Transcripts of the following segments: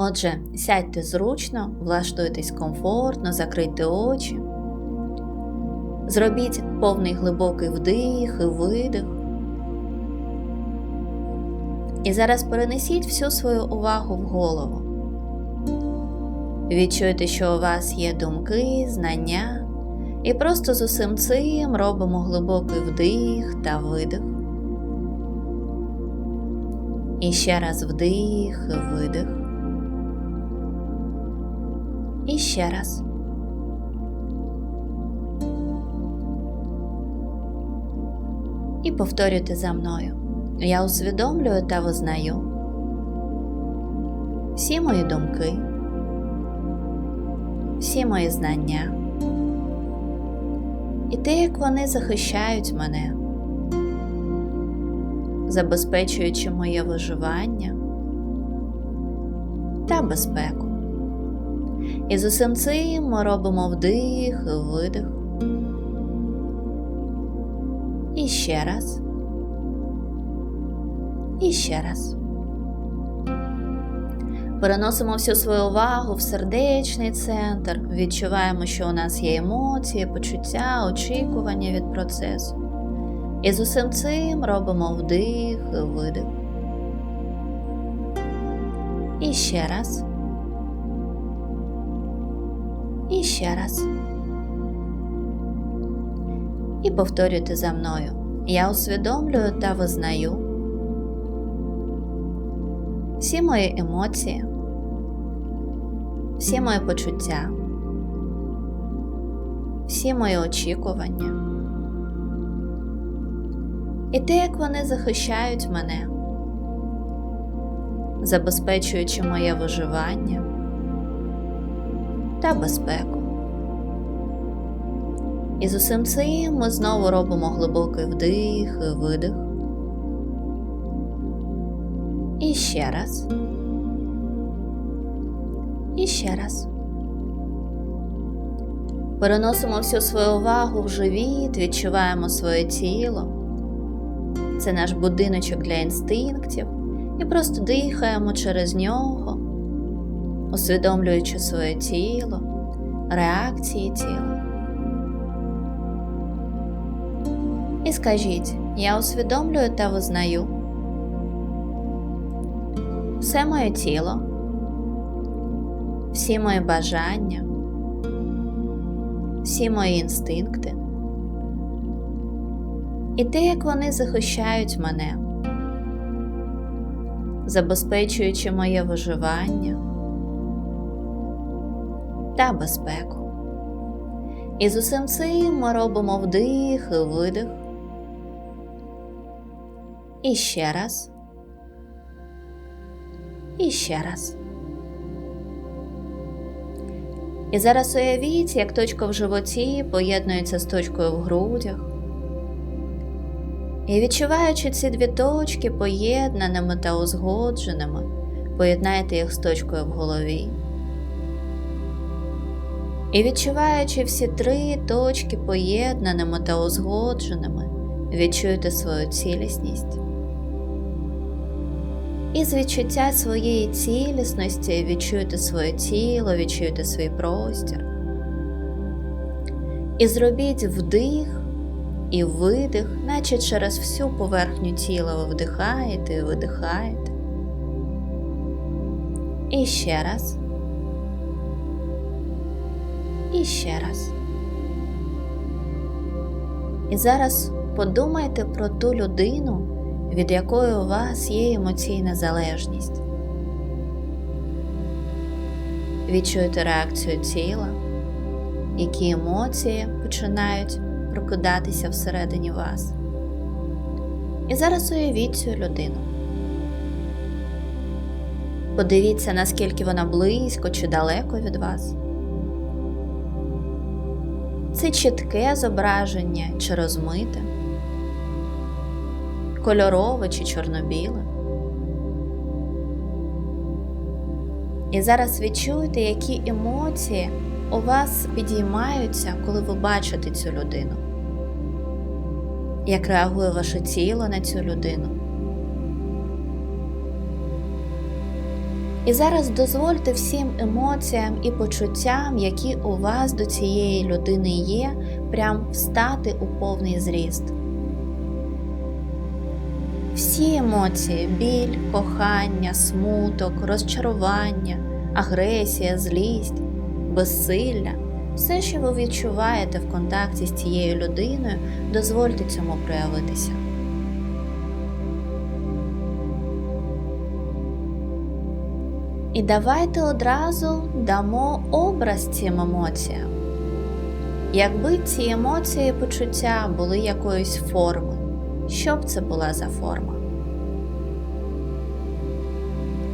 Отже, сядьте зручно, влаштуйтесь комфортно, закрийте очі. Зробіть повний глибокий вдих і видих. І зараз перенесіть всю свою увагу в голову. Відчуйте, що у вас є думки, знання, і просто з усім цим робимо глибокий вдих та видих. І ще раз вдих і видих. І ще раз. І повторюйте за мною. Я усвідомлюю та визнаю всі мої думки, всі мої знання і те, як вони захищають мене, забезпечуючи моє виживання та безпеку. І з усім цим ми робимо вдих видих. І ще раз. І ще раз. Переносимо всю свою увагу в сердечний центр, відчуваємо, що у нас є емоції, почуття, очікування від процесу. І з усім цим робимо вдих видих. І ще раз. І ще раз. І повторюйте за мною. Я усвідомлюю та визнаю всі мої емоції, всі мої почуття, всі мої очікування. І те, як вони захищають мене, забезпечуючи моє виживання та безпеку. І з усім цим ми знову робимо глибокий вдих і видих. І ще раз. І ще раз. Переносимо всю свою увагу в живіт, відчуваємо своє тіло. Це наш будиночок для інстинктів, і просто дихаємо через нього, усвідомлюючи своє тіло, реакції тіла. І скажіть, я усвідомлюю та визнаю все моє тіло, всі мої бажання, всі мої інстинкти і те, як вони захищають мене, забезпечуючи моє виживання та безпеку. І з усім цим ми робимо вдих і видих. І ще раз. І ще раз. І зараз уявіть, як точка в животі поєднується з точкою в грудях. І відчуваючи ці дві точки поєднаними та узгодженими, поєднайте їх з точкою в голові. І відчуваючи всі три точки поєднаними та узгодженими, відчуйте свою цілісність. І з відчуття своєї цілісності відчуйте своє тіло, відчуйте свій простір. І зробіть вдих і видих, наче через всю поверхню тіла ви вдихаєте і видихаєте. І ще раз. І ще раз. І зараз подумайте про ту людину, від якої у вас є емоційна залежність. Відчуйте реакцію тіла, які емоції починають прокидатися всередині вас. І зараз уявіть цю людину. Подивіться, наскільки вона близько чи далеко від вас. Це чітке зображення чи розмите, кольорове чи чорно-біле. І зараз відчуйте, які емоції у вас підіймаються, коли ви бачите цю людину. Як реагує ваше тіло на цю людину? І зараз дозвольте всім емоціям і почуттям, які у вас до цієї людини є, прям встати у повний зріст. Всі емоції біль, кохання, смуток, розчарування, агресія, злість, безсилля, все, що ви відчуваєте в контакті з цією людиною, дозвольте цьому проявитися. І давайте одразу дамо образ цим емоціям. Якби ці емоції і почуття були якоїсь форми, що б це була за форма?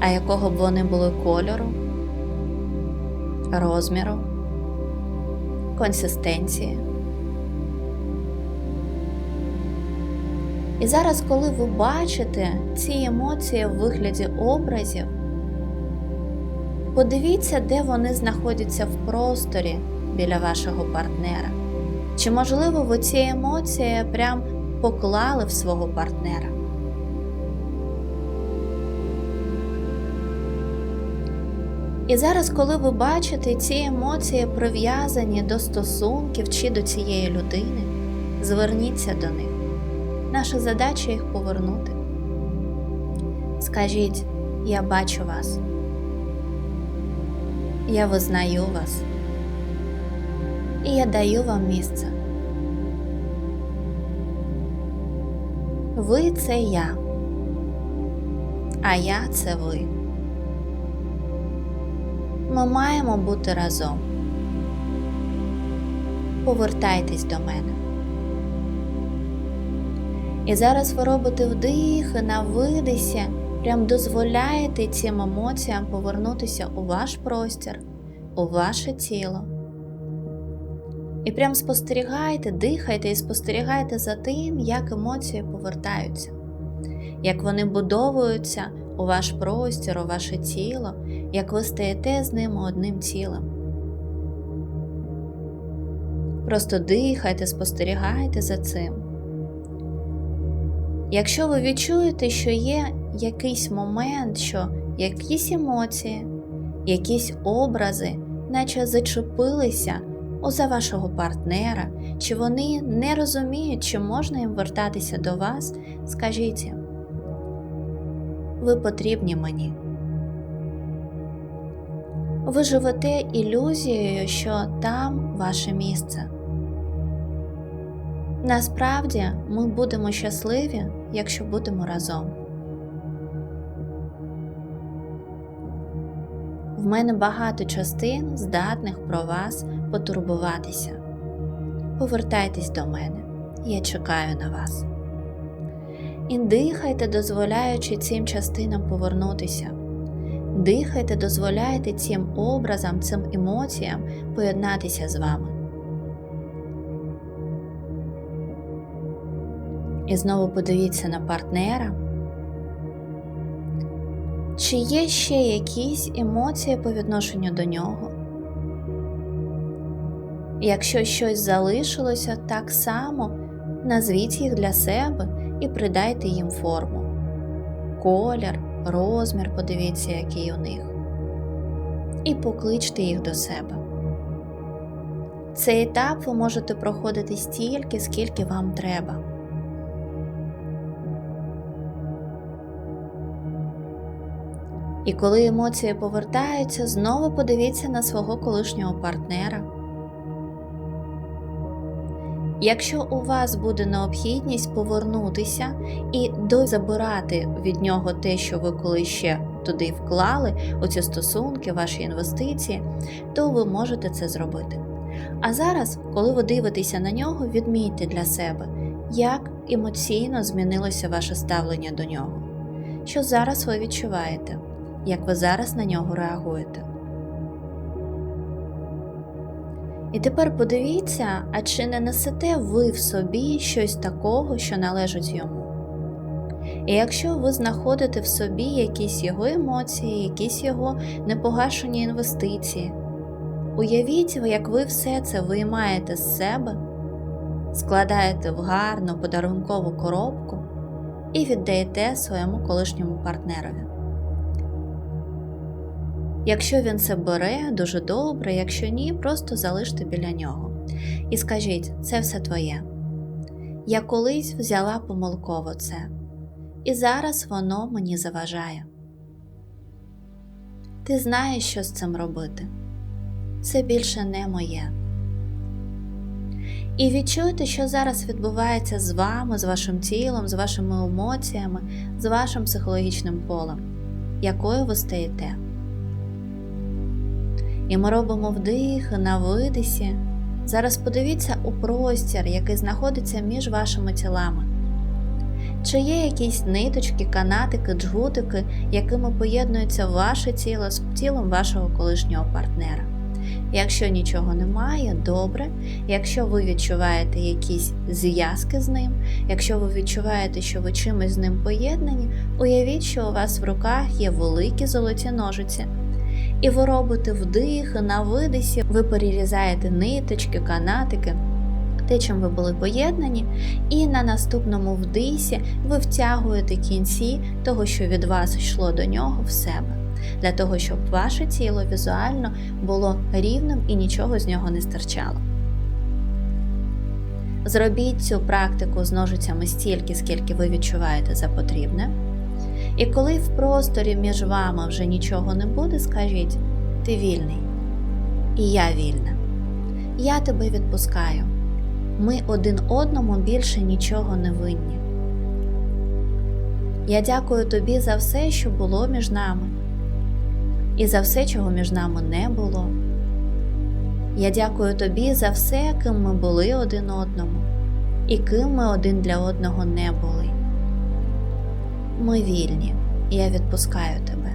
А якого б вони були кольору, розміру, консистенції? І зараз, коли ви бачите ці емоції в вигляді образів, Подивіться, де вони знаходяться в просторі біля вашого партнера. Чи, можливо, ви ці емоції прям поклали в свого партнера? І зараз, коли ви бачите ці емоції прив'язані до стосунків чи до цієї людини, зверніться до них. Наша задача їх повернути. Скажіть, я бачу вас. Я визнаю вас. І я даю вам місце. Ви це я, а я це ви. Ми маємо бути разом. Повертайтесь до мене. І зараз ви робите вдих і на видисі прям дозволяєте цим емоціям повернутися у ваш простір, у ваше тіло. І прям спостерігайте, дихайте і спостерігайте за тим, як емоції повертаються, як вони будовуються у ваш простір, у ваше тіло, як ви стаєте з ними одним цілим. Просто дихайте, спостерігайте за цим. Якщо ви відчуєте, що є якийсь момент, що якісь емоції, якісь образи, наче зачепилися за вашого партнера, чи вони не розуміють, чи можна їм вертатися до вас, скажіть їм, ви потрібні мені. Ви живете ілюзією, що там ваше місце. Насправді ми будемо щасливі, якщо будемо разом. В мене багато частин, здатних про вас потурбуватися. Повертайтесь до мене, я чекаю на вас. І дихайте, дозволяючи цим частинам повернутися. Дихайте, дозволяйте цим образам, цим емоціям поєднатися з вами. І знову подивіться на партнера. Чи є ще якісь емоції по відношенню до нього? Якщо щось залишилося так само, назвіть їх для себе і придайте їм форму. Колір, розмір, подивіться, який у них. І покличте їх до себе. Цей етап ви можете проходити стільки, скільки вам треба. І коли емоції повертаються, знову подивіться на свого колишнього партнера. Якщо у вас буде необхідність повернутися і дозабирати від нього те, що ви коли ще туди вклали, оці стосунки, ваші інвестиції, то ви можете це зробити. А зараз, коли ви дивитеся на нього, відмійте для себе, як емоційно змінилося ваше ставлення до нього, що зараз ви відчуваєте як ви зараз на нього реагуєте. І тепер подивіться, а чи не несете ви в собі щось такого, що належить йому. І якщо ви знаходите в собі якісь його емоції, якісь його непогашені інвестиції, уявіть, як ви все це виймаєте з себе, складаєте в гарну подарункову коробку і віддаєте своєму колишньому партнерові. Якщо він це бере, дуже добре, якщо ні, просто залиште біля нього. І скажіть, це все твоє. Я колись взяла помилково це, і зараз воно мені заважає. Ти знаєш, що з цим робити. Це більше не моє. І відчуйте, що зараз відбувається з вами, з вашим тілом, з вашими емоціями, з вашим психологічним полем, якою ви стаєте. І ми робимо вдих на видисі. Зараз подивіться у простір, який знаходиться між вашими тілами. Чи є якісь ниточки, канатики, джгутики, якими поєднується ваше тіло з тілом вашого колишнього партнера? Якщо нічого немає, добре. Якщо ви відчуваєте якісь зв'язки з ним, якщо ви відчуваєте, що ви чимось з ним поєднані, уявіть, що у вас в руках є великі золоті ножиці. І ви робите вдих на видисі, ви перерізаєте ниточки, канатики, те, чим ви були поєднані, і на наступному вдисі ви втягуєте кінці того, що від вас йшло до нього в себе, для того, щоб ваше тіло візуально було рівним і нічого з нього не стирчало. Зробіть цю практику з ножицями стільки, скільки ви відчуваєте за потрібне. І коли в просторі між вами вже нічого не буде, скажіть: ти вільний, і я вільна. Я тебе відпускаю. Ми один одному більше нічого не винні. Я дякую тобі за все, що було між нами, і за все, чого між нами не було. Я дякую тобі за все, ким ми були один одному, і ким ми один для одного не були. Ми вільні, я відпускаю тебе.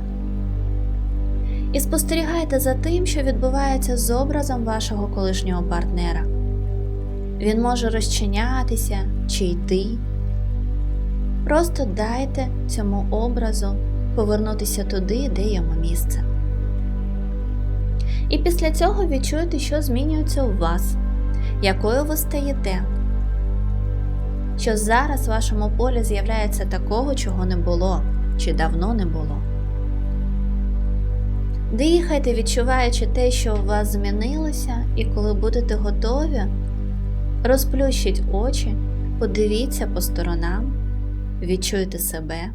І спостерігайте за тим, що відбувається з образом вашого колишнього партнера. Він може розчинятися чи йти. Просто дайте цьому образу повернутися туди, де йому місце. І після цього відчуєте, що змінюється у вас, якою ви стаєте що зараз в вашому полі з'являється такого, чого не було чи давно не було. Дихайте, відчуваючи те, що у вас змінилося, і коли будете готові, розплющіть очі, подивіться по сторонам, відчуйте себе.